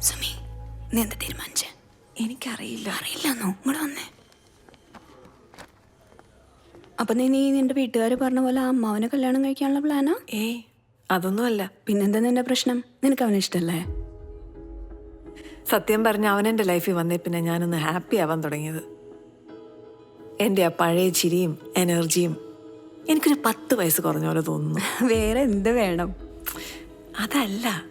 സുമി നീ എന്താ തീരുമാനിച്ച? എനിക്കറിയില്ല. അറിയില്ലെന്നോ? ഇങ്ങോട്ട് വന്നേ. അപ്പൊ നീ നീ നിന്റെ വീട്ടുകാർ പറഞ്ഞ പോലെ ആ അമ്മാവനെ കല്യാണം കഴിക്കാനുള്ള പ്ലാനാ? ഏ അതൊന്നുമല്ല പിന്നെന്താ നിന്റെ പ്രശ്നം? നിനക്ക് അവനെ ഇഷ്ടല്ലേ? സത്യം പറഞ്ഞ അവൻ എന്റെ ലൈഫിൽ വന്നേ പിന്നെ ഞാനൊന്ന് ഹാപ്പി ആവാൻ തുടങ്ങിയത്. എന്റെ ആ പഴയ ചിരിയും എനർജിയും എനിക്കൊരു പത്ത് വയസ്സ് കുറഞ്ഞ പോലെ തോന്നുന്നു. വേറെ എന്ത് വേണം? അതല്ല.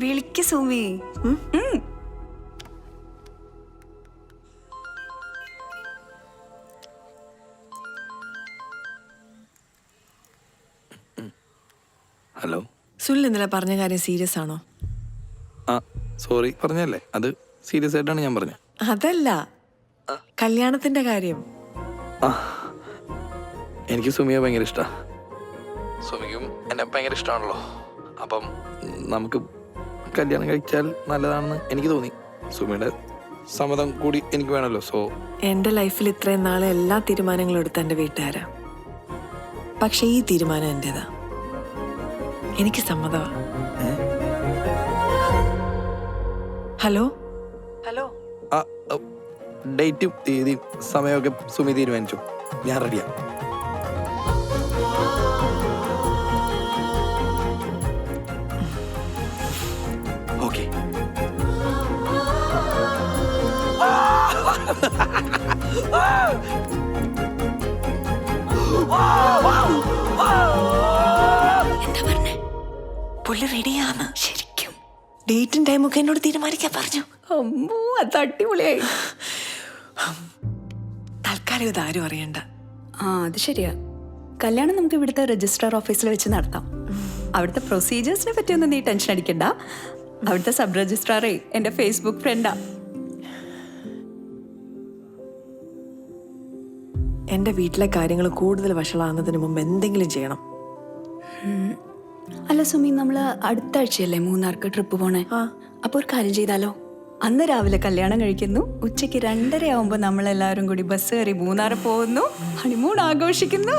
വിളിക്ക് സുമി. ഹലോ. സുനിൽ ഇന്നലെ പറഞ്ഞ കാര്യം സീരിയസ് ആണോ? ആ സോറി പറഞ്ഞല്ലേ അത് സീരിയസ് ആയിട്ടാണ് ഞാൻ പറഞ്ഞത്. അതല്ല. കല്യാണത്തിന്റെ കാര്യം. എനിക്ക് സുമിയെ ഭയങ്കര ഇഷ്ടമാണ് സുമിക്കും എന്നെ ഭയങ്കര ഇഷ്ടമാണല്ലോ അപ്പം നമുക്ക് കല്യാണം കഴിച്ചാൽ നല്ലതാണെന്ന് എനിക്ക് തോന്നി. സുമിയുടെ സമ്മതം കൂടി എനിക്ക് വേണമല്ലോ സോ. എന്റെ ലൈഫിൽ ഇത്രയും നാളെ എല്ലാ തീരുമാനങ്ങളും എടുത്ത എന്റെ വീട്ടുകാരാ. പക്ഷേ ഈ തീരുമാനം എന്റേതാ എനിക്ക് സമ്മതമാ. ഹലോ? ഹലോ? ഡേറ്റും തീയതിയും സമയമൊക്കെ സുമി തീരുമാനിച്ചു. ഞാൻ റെഡിയാ. എന്താ പറഞ്ഞേ? പുള്ളി റെഡിയാണ് ശരിക്കും. ഡേറ്റും ടൈമും ഒക്കെ എന്നോട് തീരുമാനിക്കാൻ പറഞ്ഞു. അമ്മോ അത് അടിപൊളിയായി. തൽക്കാലം ഇത് ആരും അറിയണ്ട. ആ അത് ശരിയാ. കല്യാണം നമുക്ക് ഇവിടുത്തെ രജിസ്ട്രാർ ഓഫീസിൽ വെച്ച് നടത്താം. അവിടുത്തെ പ്രൊസീജിയേഴ്സിനെ പറ്റിയൊന്നും നീ ടെൻഷൻ അടിക്കണ്ട. അവിടുത്തെ സബ് രജിസ്ട്രാറേ എന്റെ ഫേസ്ബുക്ക് ഫ്രണ്ടാ എന്റെ വീട്ടിലെ കാര്യങ്ങൾ കൂടുതൽ വഷളാകുന്നതിന് മുമ്പ് എന്തെങ്കിലും ചെയ്യണം. അല്ല സുമി നമ്മൾ അടുത്ത ആഴ്ചയല്ലേ മൂന്നാർക്ക് ട്രിപ്പ് പോണേ? അപ്പൊ ഒരു കാര്യം ചെയ്താലോ? അന്ന് രാവിലെ കല്യാണം കഴിക്കുന്നു. ഉച്ചയ്ക്ക് രണ്ടര ആവുമ്പോ നമ്മളെല്ലാവരും കൂടി ബസ് കയറി മൂന്നാർ പോകുന്നു. ഹണിമൂൺ ആഘോഷിക്കുന്നു.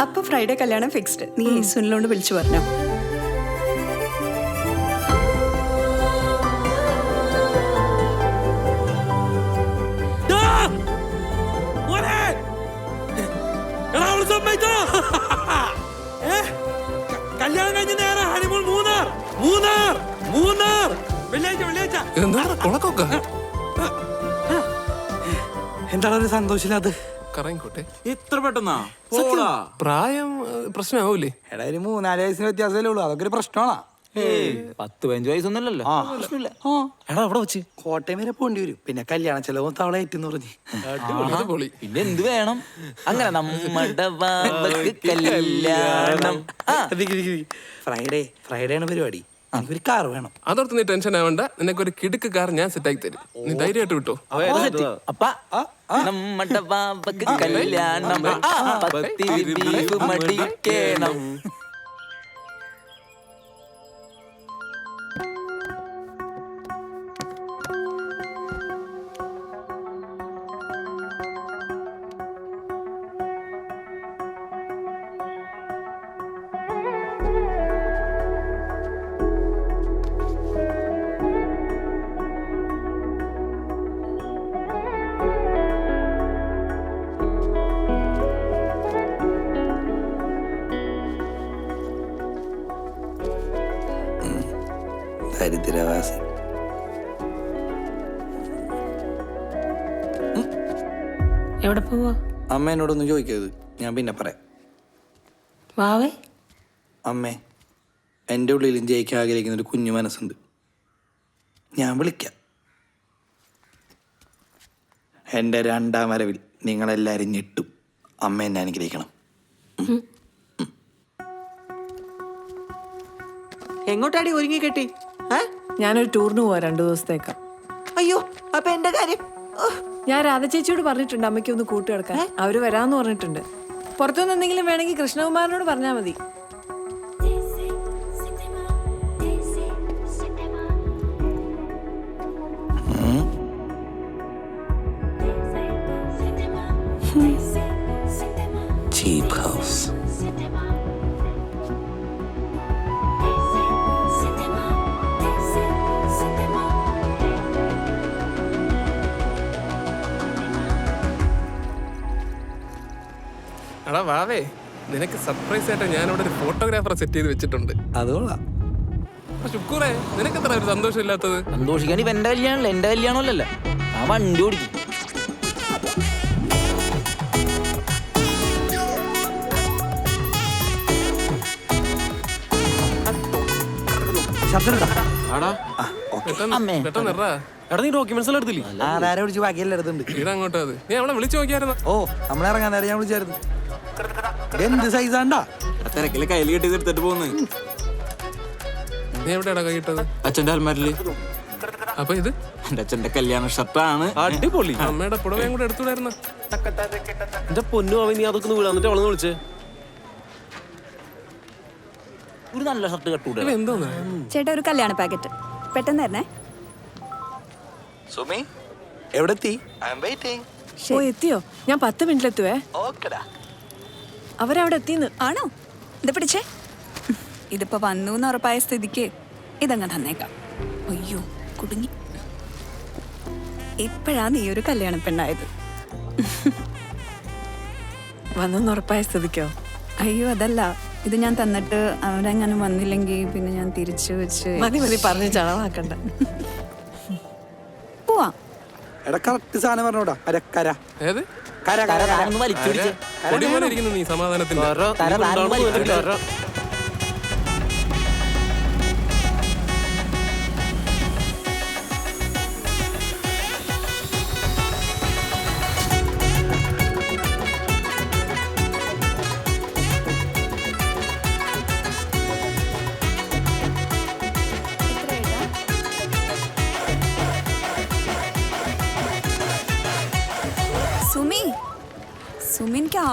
അപ്പൊ ഫ്രൈഡേ കല്യാണം ഫിക്സ്ഡ് നീ സുനിലോണ്ട് വിളിച്ചു പറഞ്ഞോ. എന്താണ് കുളക്കൊക്കെ എന്താണ് ഒരു സന്തോഷമില്ലാത് കറങ്ങിക്കോട്ടെ. ഇത്ര പെട്ടെന്നാ? പോടാ. പ്രായം പ്രശ്നമാവൂലേ? എടാ ഒരു മൂന്നാൽ വയസ്സിന് വ്യത്യാസമല്ലേ ഉള്ളൂ. അതൊക്കെ ഒരു പ്രശ്നമാണോ. പത്ത് പതിനഞ്ച് വയസ്സൊന്നുമല്ലല്ലോ. പ്രശ്നമില്ല. എടാ അവിടെ വെച്ച്. കോട്ടയം വരെ പോണ്ടി വരും. പിന്നെ കല്യാണ ചെലവും തവള ഏറ്റെന്ന് പറഞ്ഞു. പിന്നെ എന്ത് വേണം? അങ്ങനെ നമ്മുടെ കല്യാണം. ഫ്രൈഡേ ഫ്രൈഡേ ആണ് പരിപാടി. എനിക്കൊരു കാർ വേണം. അതോർത്ത് നീ ടെൻഷൻ ആവണ്ട. നിനക്ക് ഒരു കിടുക്ക് കാർ ഞാൻ സെറ്റ് ആക്കി തരും. നീ ധൈര്യമായിട്ട് വിട്ടോ. അപ്പ നമ്മുടെ ബാബക്ക് കല്യാണം പത്തിരി മടിക്കണം ദരിദ്രവാസി എവിടെ പോവാ? അമ്മ എന്നോടൊന്നും ചോദിക്കരുത്. ഞാൻ പിന്നെ പറയാം. വാവേ? അമ്മേ എന്റെ ഉള്ളിലും ജയിക്കാൻ ആഗ്രഹിക്കുന്ന ഒരു കുഞ്ഞു മനസ്സുണ്ട്. ഞാൻ വിളിക്കാം. എന്റെ രണ്ടാം വരവിൽ നിങ്ങളെല്ലാവരും ഞെട്ടും. അമ്മ എന്നെ അനുഗ്രഹിക്കണം. എങ്ങോട്ടാടി ഒരുങ്ങി കെട്ടി? ഞാനൊരു ടൂറിന് പോവാ രണ്ടു ദിവസത്തേക്ക്. അയ്യോ അപ്പൊ എന്റെ കാര്യം? ഓ, ഞാൻ രാധ ചേച്ചിയോട് പറഞ്ഞിട്ടുണ്ട് അമ്മയ്ക്ക് ഒന്ന് കൂട്ടുകിടക്കാൻ. അവർ വരാന്ന് പറഞ്ഞിട്ടുണ്ട്. പുറത്തുനിന്ന് എന്തെങ്കിലും വേണമെങ്കിൽ കൃഷ്ണകുമാരനോട് പറഞ്ഞാൽ മതി. എടാ വാവേ നിനക്ക് സർപ്രൈസ് ആയിട്ട് ഞാൻ ഇവിടെ ഒരു ഫോട്ടോഗ്രാഫറെ സെറ്റ് ചെയ്ത് വെച്ചിട്ടുണ്ട്. അതുകൊള്ളാം ശുക്കൂറേ നിനക്ക് എത്ര ഒരു സന്തോഷം ഇല്ലാത്തത് സന്തോഷിക്കാൻ ഇപ്പൊ എന്റെ കല്യാണമല്ല? എന്റെ കല്യാണമല്ലല്ലോ ആ വണ്ടി ഓടിക്കും. ഓ നമ്മളിറങ്ങാൻ നേരം ഞാൻ വിളിച്ചായിരുന്നു. എന്ത് സൈസാണ്ടാ തിരക്കിൽ കയ്യിൽ കെട്ടി എടുത്തിട്ട് പോകുന്നു നീ എവിടെയാടാ കൈയിട്ടത് അച്ഛന്റെ അൽമാരിൽ. അപ്പൊ ഇത്? എന്റെ അച്ഛന്റെ കല്യാണ ഷർട്ടാണ്. അടിപൊളി. അമ്മയുടെ പുടവയും കൂടെ എടുത്തുവിടായിരുന്നു. എന്റെ പൊന്നു അവൻ നീ അതൊക്കെ വിടാ എന്നിട്ട് അവളെ വിളിച്ചേ. ഒരു നല്ല ഷർട്ട് കെട്ടൂടെ എന്തോന്ന്? ചേട്ടാ ഒരു കല്യാണ പാക്കറ്റ്. പെട്ടെന്ന് തരണേ. സുമി എവിടെ എത്തി ഐ ആം വെയിറ്റിംഗ് ഓ എത്തിയോ? ഞാൻ പത്ത് മിനിറ്റിലെത്തുവേ. ഓക്കെടാ. അവരവിടെ എത്തിന്ന് ആണോ? ഇത് പിടിച്ചേ. ഇതിപ്പോ വന്നു എന്ന് ഉറപ്പായ സ്ഥിതിക്ക് ഇതങ്ങ് തന്നേക്കാം. അയ്യോ കുടുങ്ങി. ഇപ്പോഴാ നീ ഒരു കല്യാണ പെണ്ണായത്. വന്നെന്ന് ഉറപ്പായ സ്ഥിതിക്കോ? അയ്യോ അതല്ല. ഇത് ഞാൻ തന്നിട്ട് അവരെങ്ങനെ വന്നില്ലെങ്കിൽ പിന്നെ ഞാൻ തിരിച്ചു വെച്ച് മതി മതി പറഞ്ഞ് ചളവാക്കണ്ട. എടാ കറക്റ്റ് സാധനം പറഞ്ഞോടാ. അരക്കര ഏത്? കര കര കര. ഒന്ന് വലിച്ചു പിടിച്ച് പൊടിമോനെ ഇരിക്കുന്നു നീ സമാധാനത്തിന്റെ.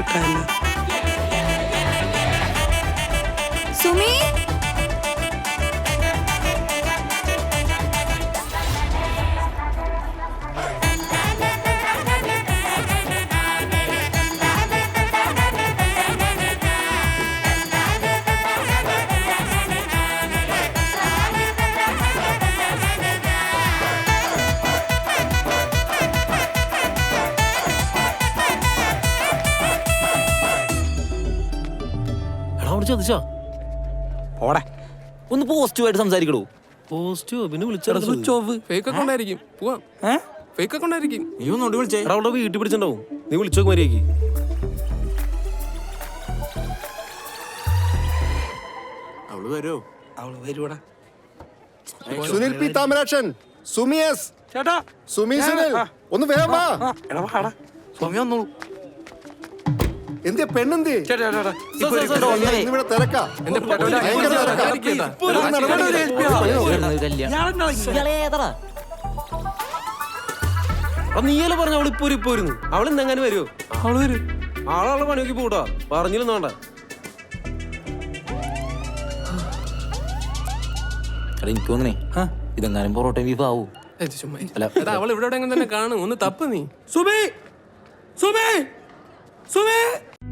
Hakana. അവിടെ ഓടെ ഒന്ന് പോസിറ്റീവായിട്ട് സംസാരിക്കടൂ. പോസ്റ്റോ പിന്നെ എടാ സ്വിച്ച് ഓഫ് ഫേക്ക് അക്കൗണ്ട് ആയിരിക്കും പോവാം. ഫേക്ക് അക്കൗണ്ട് ആയിരിക്കും നീ ഒന്നോട്ട് വിളിച്ചേ. എടാ അവിടെ വീട്ടിൽ പിടിച്ചിട്ടുണ്ടാവും. നീ വിളിച്ചോ മര്യാദയ്ക്ക് അവൾ വരോ അവൾ വരുവാടാ. സുനിൽ പി. താമരാക്ഷൻ. സുമിയസ്. ചേട്ടാ. സുമി സുനിൽ. ഒന്ന് വേഗം വാ. എടാ വാടാ സ്വാമി വന്നോളൂ. എന്തിയ പെണ്ണെന്തേ? തിരക്കാ. ഭയങ്കര തിരക്കാ. ആയിരിക്കട്ടാ. ഒരു നടപടി നീയല്ലേ പറഞ്ഞ അവൾ ഇപ്പൊ ഇപ്പൊ വരുന്നു. അവൾ ഇന്നെങ്ങനെ വരുമോ അവൾ വരും. ആളാളെ പണി നോക്കി പോട്ടാ പറഞ്ഞില്ലെന്ന് വേണ്ട. എടാ എനിക്ക് തോന്നണേ ഇതെങ്ങാനും പൊറോട്ട ബീഫ് ആവൂ. ചുമ്മാ അല്ല. അവൾ ഇവിടെ തന്നെ കാണും. ഒന്ന് തപ്പ് നീ. സുബേ! സുബി! それ